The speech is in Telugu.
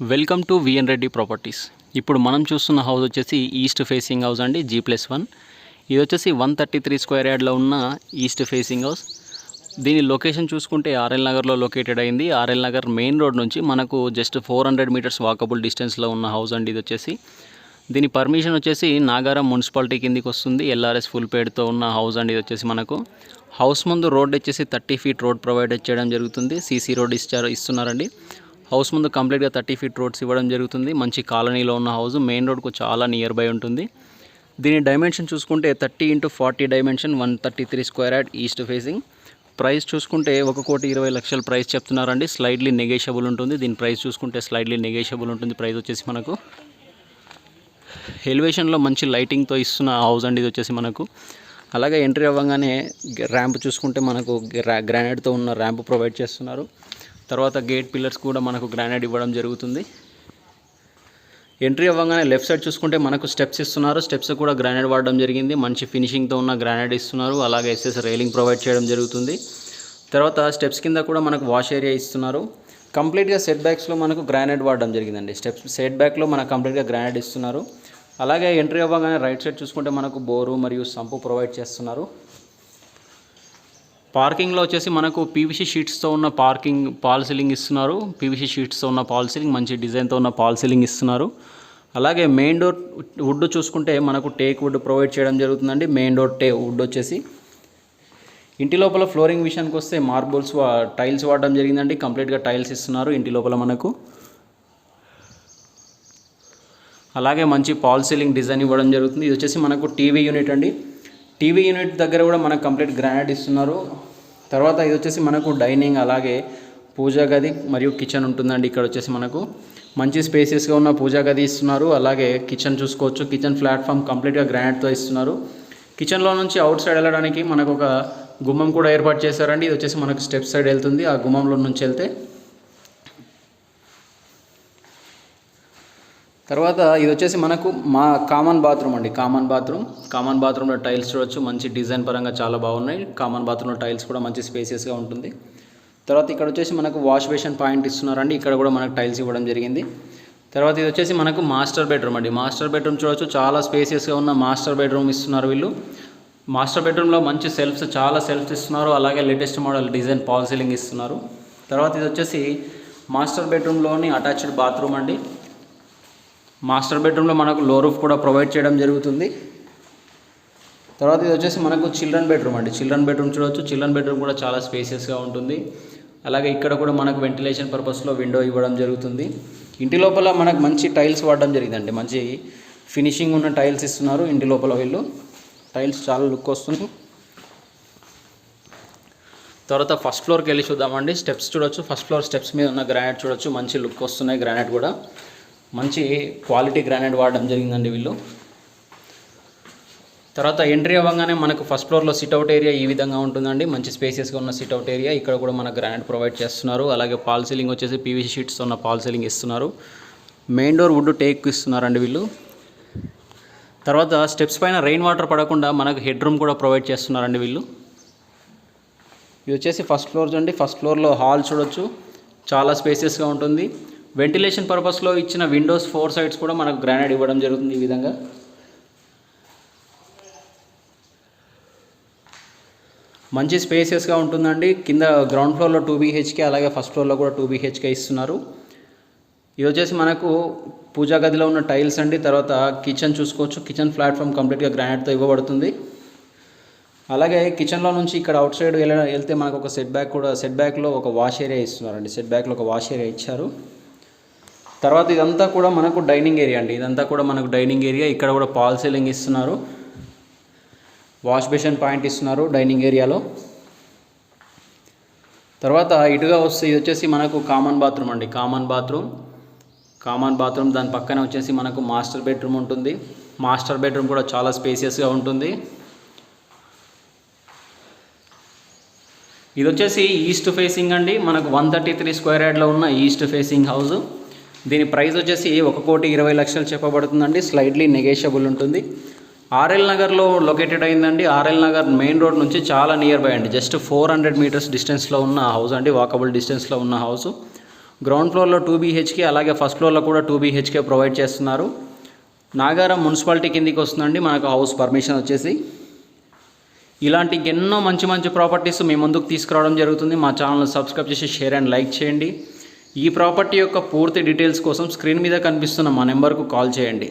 Welcome to VN Reddy properties ఇప్పుడు మనం చూస్తున్న హౌస్ వచ్చేసి ఈస్ట్ ఫేసింగ్ హౌస్ అండి జీ ప్లస్ వన్ ఇది వచ్చేసి వన్ థర్టీ త్రీ స్క్వేర్ యార్డ్లో ఉన్న ఈస్ట్ ఫేసింగ్ హౌస్ దీని లొకేషన్ చూసుకుంటే ఆర్ఎల్ నగర్లో లొకేటెడ్ అయింది. ఆర్ఎల్ నగర్ మెయిన్ రోడ్ నుంచి మనకు just four hundred metres walkable డిస్టెన్స్లో ఉన్న హౌస్ అండి ఇది వచ్చేసి. దీని పర్మిషన్ వచ్చేసి నాగారం మున్సిపాలిటీ కిందికి వస్తుంది. ఎల్ఆర్ఎస్ ఫుల్ పేడ్తో ఉన్న హౌస్ అండి ఇది వచ్చేసి మనకు. హౌస్ ముందు రోడ్ వచ్చేసి థర్టీ ఫీట్ రోడ్ ప్రొవైడ్ చేయడం జరుగుతుంది. సీసీ రోడ్ ఇచ్చారు ఇస్తున్నారండి. హౌస్ ముందు కంప్లీట్గా థర్టీ ఫీట్ రోడ్స్ ఇవ్వడం జరుగుతుంది. మంచి కాలనీలో ఉన్న హౌస్ మెయిన్ రోడ్కు చాలా నియర్ బై ఉంటుంది. దీని డైమెన్షన్ చూసుకుంటే thirty into forty dimension one thirty three square yard east facing price చూసుకుంటే ఒక కోటి ఇరవై లక్షల ప్రైస్ చెప్తున్నారండి. స్లైడ్లీ నెగేషియబుల్ ఉంటుంది. దీని ప్రైస్ చూసుకుంటే స్లైడ్లీ నెగేషియబుల్ ఉంటుంది. ప్రైస్ వచ్చేసి మనకు ఎలివేషన్లో మంచి లైటింగ్తో ఇస్తున్న హౌస్ అండి ఇది వచ్చేసి మనకు. అలాగే ఎంట్రీ అవ్వగానే ర్యాంప్ చూసుకుంటే మనకు గ్రా- గ్రానైట్తో ఉన్న ర్యాంప్ ప్రొవైడ్ చేస్తున్నారు. తర్వాత గేట్ పిల్లర్స్ కూడా మనకు గ్రానైట్ ఇవ్వడం జరుగుతుంది. ఎంట్రీ అవ్వగానే లెఫ్ట్ సైడ్ చూసుకుంటే మనకు స్టెప్స్ ఇస్తున్నారు. స్టెప్స్ కూడా గ్రానైట్ వాడడం జరిగింది. మంచి ఫినిషింగ్తో ఉన్న గ్రానైట్ ఇస్తున్నారు. అలాగే ఎస్ఎస్ రైలింగ్ ప్రొవైడ్ చేయడం జరుగుతుంది. తర్వాత స్టెప్స్ కింద కూడా మనకు వాష్ ఏరియా ఇస్తున్నారు. కంప్లీట్గా సెట్ బ్యాక్స్లో మనకు గ్రానైట్ వాడడం జరిగిందండి. స్టెప్స్ సెట్ బ్యాక్లో మనకు కంప్లీట్గా గ్రానైట్ ఇస్తున్నారు. అలాగే ఎంట్రీ అవ్వగానే రైట్ సైడ్ చూసుకుంటే మనకు బోరు మరియు సంపు ప్రొవైడ్ చేస్తున్నారు. పార్కింగ్లో వచ్చేసి మనకు పీవీసీ షీట్స్తో ఉన్న పార్కింగ్ పాల్ సీలింగ్ ఇస్తున్నారు. పీవీసీ షీట్స్తో ఉన్న పాల్ సీలింగ్ మంచి డిజైన్తో ఉన్న పాల్ సీలింగ్ ఇస్తున్నారు. అలాగే మెయిన్ డోర్ వుడ్ చూసుకుంటే మనకు టేక్ వుడ్ ప్రొవైడ్ చేయడం జరుగుతుందండి. మెయిన్ డోర్ టే వుడ్ వచ్చేసి ఇంటి లోపల ఫ్లోరింగ్ విషయానికి వస్తే మార్బుల్స్ టైల్స్ వాడడం జరిగిందండి. కంప్లీట్గా టైల్స్ ఇస్తున్నారు ఇంటి లోపల మనకు. అలాగే మంచి పాల్ సీలింగ్ డిజైన్ ఇవ్వడం జరుగుతుంది. ఇది వచ్చేసి మనకు టీవీ యూనిట్ అండి. టీవీ యూనిట్ దగ్గర కూడా మనకు కంప్లీట్ గ్రానైట్ ఇస్తున్నారు. తర్వాత ఇది వచ్చేసి మనకు డైనింగ్ అలాగే పూజా గది మరియు కిచెన్ ఉంటుందండి. ఇక్కడ వచ్చేసి మనకు మంచి స్పేసెస్గా ఉన్న పూజా గది ఇస్తున్నారు. అలాగే కిచెన్ చూసుకోవచ్చు. కిచెన్ ప్లాట్ఫామ్ కంప్లీట్గా గ్రానైట్తో ఇస్తున్నారు. కిచెన్లో నుంచి అవుట్ సైడ్ వెళ్ళడానికి మనకు ఒక గుమ్మం కూడా ఏర్పాటు చేశారండి. ఇది వచ్చేసి మనకు స్టెప్ సైడ్ వెళ్తుంది. ఆ గుమ్మంలో నుంచి వెళ్తే తర్వాత ఇది వచ్చేసి మనకు మా కామన్ బాత్రూమ్ అండి. కామన్ బాత్రూమ్ కామన్ బాత్రూంలో టైల్స్ చూడొచ్చు. మంచి డిజైన్ పరంగా చాలా బాగున్నాయి. కామన్ బాత్రూంలో టైల్స్ కూడా మంచి స్పేసియస్గా ఉంటుంది. తర్వాత ఇక్కడ వచ్చేసి మనకు వాష్ బేషన్ పాయింట్ ఇస్తున్నారండి. ఇక్కడ కూడా మనకు టైల్స్ ఇవ్వడం జరిగింది. తర్వాత ఇది వచ్చేసి మనకు మాస్టర్ బెడ్రూమ్ అండి. మాస్టర్ బెడ్రూమ్ చూడొచ్చు. చాలా స్పేసియస్గా ఉన్న మాస్టర్ బెడ్రూమ్ ఇస్తున్నారు వీళ్ళు. మాస్టర్ బెడ్రూమ్లో మంచి సెల్ఫ్స్ చాలా సెల్ఫ్స్ ఇస్తున్నారు. అలాగే latest model design false ceiling ఇస్తున్నారు. తర్వాత ఇది వచ్చేసి మాస్టర్ బెడ్రూమ్లోని అటాచ్డ్ బాత్రూమ్ అండి. మాస్టర్ బెడ్రూమ్లో మనకు లో రూఫ్ కూడా ప్రొవైడ్ చేయడం జరుగుతుంది. తర్వాత ఇది వచ్చేసి మనకు చిల్డ్రన్ బెడ్రూమ్ అండి. చిల్డ్రన్ బెడ్రూమ్ చూడవచ్చు చిల్డ్రన్ బెడ్రూమ్ కూడా చాలా స్పేసియస్గా ఉంటుంది. అలాగే ఇక్కడ కూడా మనకు వెంటిలేషన్ పర్పస్లో విండో ఇవ్వడం జరుగుతుంది. ఇంటి లోపల మనకు మంచి టైల్స్ వాడడం జరిగిందండి. మంచి ఫినిషింగ్ ఉన్న టైల్స్ ఇస్తున్నారు ఇంటి లోపల వీళ్ళు. టైల్స్ చాలా లుక్ వస్తుంది. తర్వాత ఫస్ట్ ఫ్లోర్కి వెళ్ళి చూద్దామండి. స్టెప్స్ చూడొచ్చు. ఫస్ట్ ఫ్లోర్ స్టెప్స్ మీద ఉన్న గ్రానైట్ చూడొచ్చు. మంచి లుక్ వస్తున్నాయి గ్రానైట్ కూడా. మంచి క్వాలిటీ గ్రానైట్ వాడడం జరిగిందండి వీళ్ళు. తర్వాత ఎంట్రీ అవ్వగానే మనకు ఫస్ట్ ఫ్లోర్లో సిట్అవుట్ ఏరియా ఈ విధంగా ఉంటుందండి. మంచి స్పేసెస్గా ఉన్న సిట్అవుట్ ఏరియా. ఇక్కడ కూడా మనకు గ్రానైట్ ప్రొవైడ్ చేస్తున్నారు. అలాగే పాల్ సీలింగ్ వచ్చేసి పీవీసీ షీట్స్ ఉన్న పాల్ సీలింగ్ ఇస్తున్నారు. మెయిన్ డోర్ వుడ్ టేక్ ఇస్తున్నారండి వీళ్ళు. తర్వాత స్టెప్స్ పైన రెయిన్ వాటర్ పడకుండా మనకు హెడ్ రూమ్ కూడా ప్రొవైడ్ చేస్తున్నారండి వీళ్ళు. ఇది వచ్చేసి ఫస్ట్ ఫ్లోర్ చూడండి. ఫస్ట్ ఫ్లోర్లో హాల్ చూడొచ్చు. చాలా స్పేసెస్గా ఉంటుంది. వెంటిలేషన్ పర్పస్లో ఇచ్చిన విండోస్ ఫోర్ సైడ్స్ కూడా మనకు గ్రానైట్ ఇవ్వడం జరుగుతుంది ఈ విధంగా. మంచి స్పేసియస్గా ఉంటుందండి. కింద గ్రౌండ్ ఫ్లోర్లో టూ బీహెచ్కే అలాగే ఫస్ట్ ఫ్లోర్లో కూడా టూ బీహెచ్కే ఇస్తున్నారు. ఇది వచ్చేసి మనకు పూజా గదిలో ఉన్న టైల్స్ అండి. తర్వాత కిచెన్ చూసుకోవచ్చు. కిచెన్ ప్లాట్ఫామ్ కంప్లీట్గా గ్రానైట్తో ఇవ్వబడుతుంది. అలాగే కిచెన్లో నుంచి ఇక్కడ అవుట్ సైడ్ వెళ్ళ వెళ్తే మనకు ఒక సెట్ బ్యాక్ కూడా సెట్ బ్యాక్లో ఒక వాష్ ఏరియా ఇస్తున్నారండి. సెట్ బ్యాక్లో ఒక వాష్ ఏరియా ఇచ్చారు. తర్వాత ఇదంతా కూడా మనకు డైనింగ్ ఏరియా అండి. ఇదంతా కూడా మనకు డైనింగ్ ఏరియా. ఇక్కడ కూడా పాల్ సీలింగ్ ఇస్తున్నారు. వాష్ బేషన్ పాయింట్ ఇస్తున్నారు డైనింగ్ ఏరియాలో. తర్వాత ఇటుగా వస్తే ఇది వచ్చేసి మనకు కామన్ బాత్రూమ్ అండి. Common bathroom. కామన్ బాత్రూమ్ దాని పక్కనే వచ్చేసి మనకు మాస్టర్ బెడ్రూమ్ ఉంటుంది. మాస్టర్ బెడ్రూమ్ కూడా చాలా స్పేసియస్గా ఉంటుంది. ఇది వచ్చేసి ఈస్ట్ ఫేసింగ్ అండి. మనకు వన్ థర్టీ త్రీ స్క్వేర్ యార్డ్లో ఉన్న ఈస్ట్ ఫేసింగ్ హౌస్. దీని ప్రైస్ వచ్చేసి ఒక కోటి ఇరవై లక్షలు చెప్పబడుతుందండి. స్లైడ్లీ నెగేషియబుల్ ఉంటుంది. ఆర్ఎల్ నగర్లో లొకేటెడ్ అయిందండి. ఆర్ఎల్ నగర్ మెయిన్ రోడ్ నుంచి చాలా నియర్ బై అండి జస్ట్ ఫోర్ హండ్రెడ్ మీటర్స్ డిస్టెన్స్లో ఉన్న హౌస్ అండి. వాకబుల్ డిస్టెన్స్లో ఉన్న హౌస్ గ్రౌండ్ ఫ్లోర్లో టూ బీహెచ్కే అలాగే ఫస్ట్ ఫ్లోర్లో కూడా టూ బీహెచ్కే ప్రొవైడ్ చేస్తున్నారు. నాగారం మున్సిపాలిటీ కిందికి వస్తుందండి. మనకు హౌస్ పర్మిషన్ వచ్చేసి. ఇలాంటి ఎన్నో మంచి మంచి ప్రాపర్టీస్ మీ ముందుకు తీసుకురావడం జరుగుతుంది. మా ఛానల్ సబ్స్క్రైబ్ చేసి షేర్ అండ్ లైక్ చేయండి. ఈ ప్రాపర్టీ యొక్క పూర్తి డీటెయిల్స్ కోసం స్క్రీన్ మీద కనిపిస్తున్న మా నెంబర్కు కాల్ చేయండి.